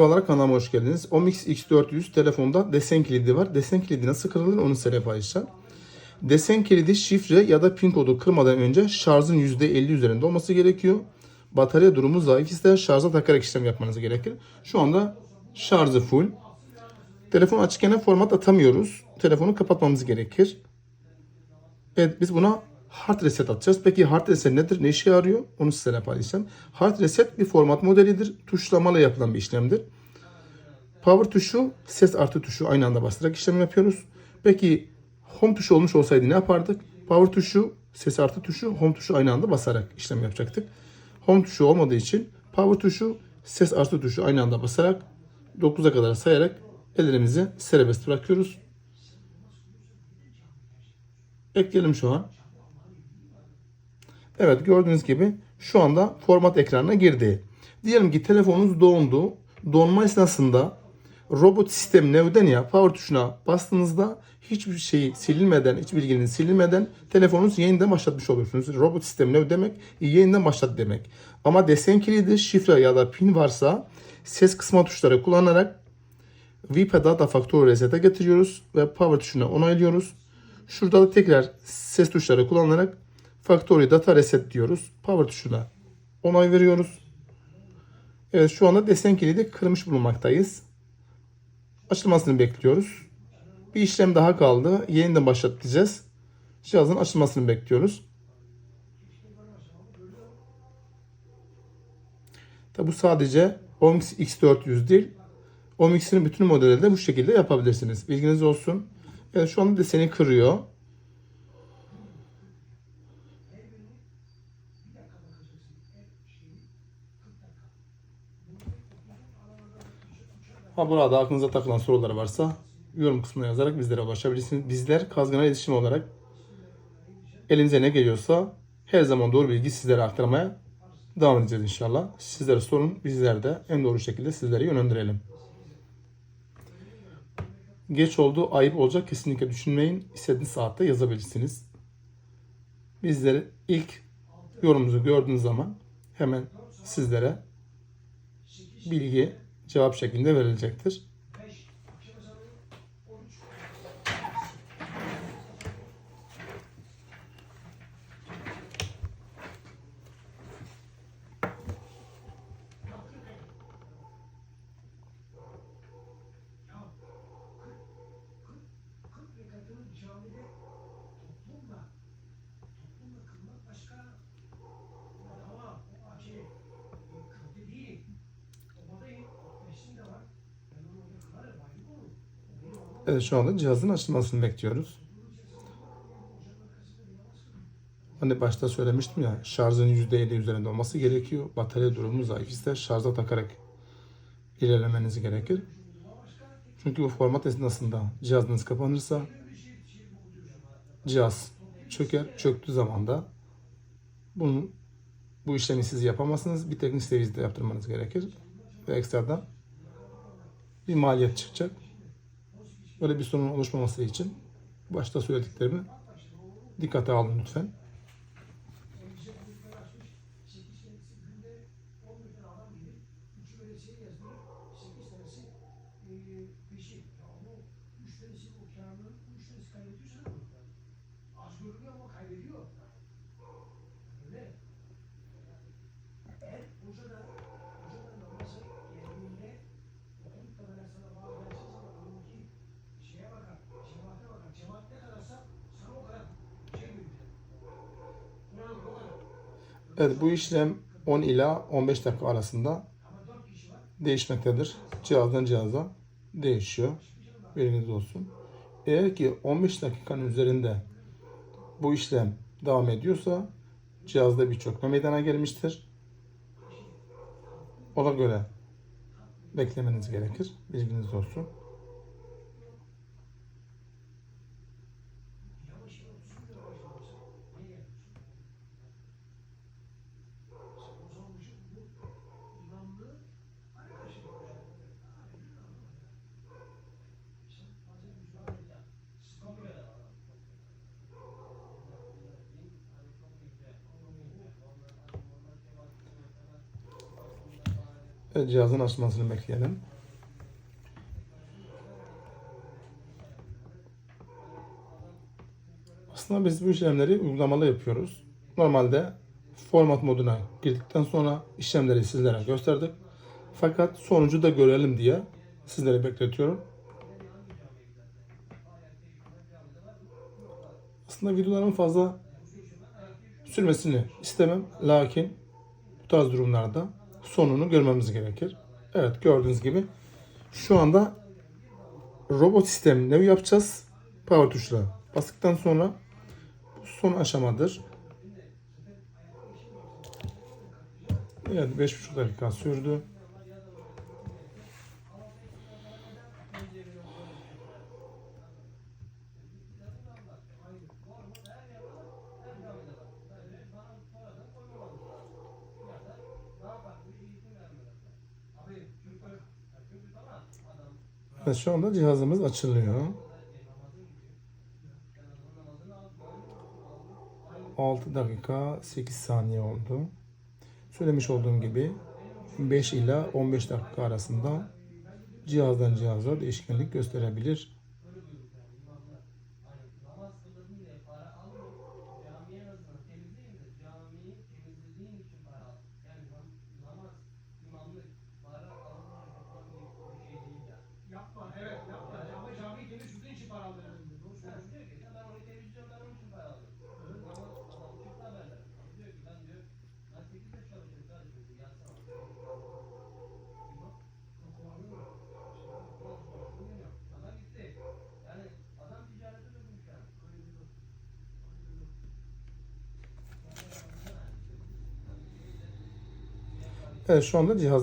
olarak kanalıma hoş geldiniz. Omix X400 telefonda desen kilidi var. Desen kilidi nasıl kırılır onu size paylaşacağım. Desen kilidi şifre ya da pin kodu kırmadan önce şarjın %50 üzerinde olması gerekiyor. Batarya durumu zayıf ise şarja takarak işlem yapmanız gerekir. Şu anda şarjı full. Telefon açıkken format atamıyoruz. Telefonu kapatmamız gerekir. Evet biz buna hard reset atacağız. Peki hard reset nedir? Ne işe yarıyor? Onu size paylaşacağım. Hard reset bir format modelidir. Tuşlamayla yapılan bir işlemdir. Power tuşu, ses artı tuşu aynı anda basarak işlem yapıyoruz. Peki home tuşu olmuş olsaydı ne yapardık? Power tuşu, ses artı tuşu, home tuşu aynı anda basarak işlem yapacaktık. Home tuşu olmadığı için power tuşu, ses artı tuşu aynı anda basarak 9'a kadar sayarak ellerimizi serbest bırakıyoruz. Ekleyelim şu an. Evet gördüğünüz gibi şu anda format ekranına girdi. Diyelim ki telefonunuz dondu. Donma esnasında robot sistem nevden ya power tuşuna bastığınızda hiçbir şey silinmeden, hiç bilginin silinmeden telefonunuz yeniden başlatmış oluyorsunuz. Robot sistem ne demek? Yeniden başlat demek. Ama desen kilidi, şifre ya da pin varsa ses kısma tuşları kullanarak VP Data Factory Reset'e getiriyoruz ve power tuşuna onaylıyoruz. Şurada da tekrar ses tuşları kullanarak Factory Data Reset diyoruz. Power tuşuna onay veriyoruz. Evet şu anda desen kilidi kırmış bulunmaktayız. Açılmasını bekliyoruz. Bir işlem daha kaldı. Yeniden başlatacağız. Cihazın açılmasını bekliyoruz. Tabi bu sadece Omix X400 değil. Omix'in bütün modelleri bu şekilde yapabilirsiniz. Bilginiz olsun. Evet şu anda deseni kırıyor. Ha burada aklınıza takılan sorular varsa yorum kısmına yazarak bizlere ulaşabilirsiniz. Bizler Kazgana İletişim olarak elinize ne geliyorsa her zaman doğru bilgi sizlere aktarmaya devam edeceğiz inşallah. Sizlere sorun, bizler de en doğru şekilde sizlere yönlendirelim. Geç oldu, ayıp olacak kesinlikle düşünmeyin. İstediğiniz saatte yazabilirsiniz. Bizlere ilk yorumunuzu gördüğünüz zaman hemen sizlere bilgi, cevap şeklinde verilecektir. Evet şu anda cihazın açılmasını bekliyoruz. Hani başta söylemiştim ya şarjın %50 üzerinde olması gerekiyor. Batarya durumu zayıf ise şarja takarak ilerlemeniz gerekir. Çünkü bu format esnasında cihazınız kapanırsa cihaz çöker. Çöktüğü zaman da bunun bu işlemi siz yapamazsınız. Bir teknik seviyede yaptırmanız gerekir. Ve ekstradan bir maliyet çıkacak. Böyle bir sorun oluşmaması için başta söylediklerimi dikkate alın lütfen. Evet bu işlem 10 ila 15 dakika arasında değişmektedir. Cihazdan cihaza değişiyor. Bilginiz olsun. Eğer ki 15 dakikanın üzerinde bu işlem devam ediyorsa cihazda bir çökme meydana gelmiştir. Ona göre beklemeniz gerekir. Bilginiz olsun. Evet, cihazın açılmasını bekleyelim. Aslında biz bu işlemleri uygulamalı yapıyoruz. Normalde format moduna girdikten sonra işlemleri sizlere gösterdik. Fakat sonucu da görelim diye sizlere bekletiyorum. Aslında videoların fazla sürmesini istemem. Lakin bu tarz durumlarda sonunu görmemiz gerekir. Evet gördüğünüz gibi şu anda robot sistemini yapacağız. Power tuşla bastıktan sonra bu son aşamadır. Evet 5,5 dakika sürdü. Evet, şu anda cihazımız açılıyor. 6 dakika 8 saniye oldu. Söylemiş olduğum gibi 5 ila 15 dakika arasında cihazdan cihaza değişkenlik gösterebilir. Evet şu anda cihazım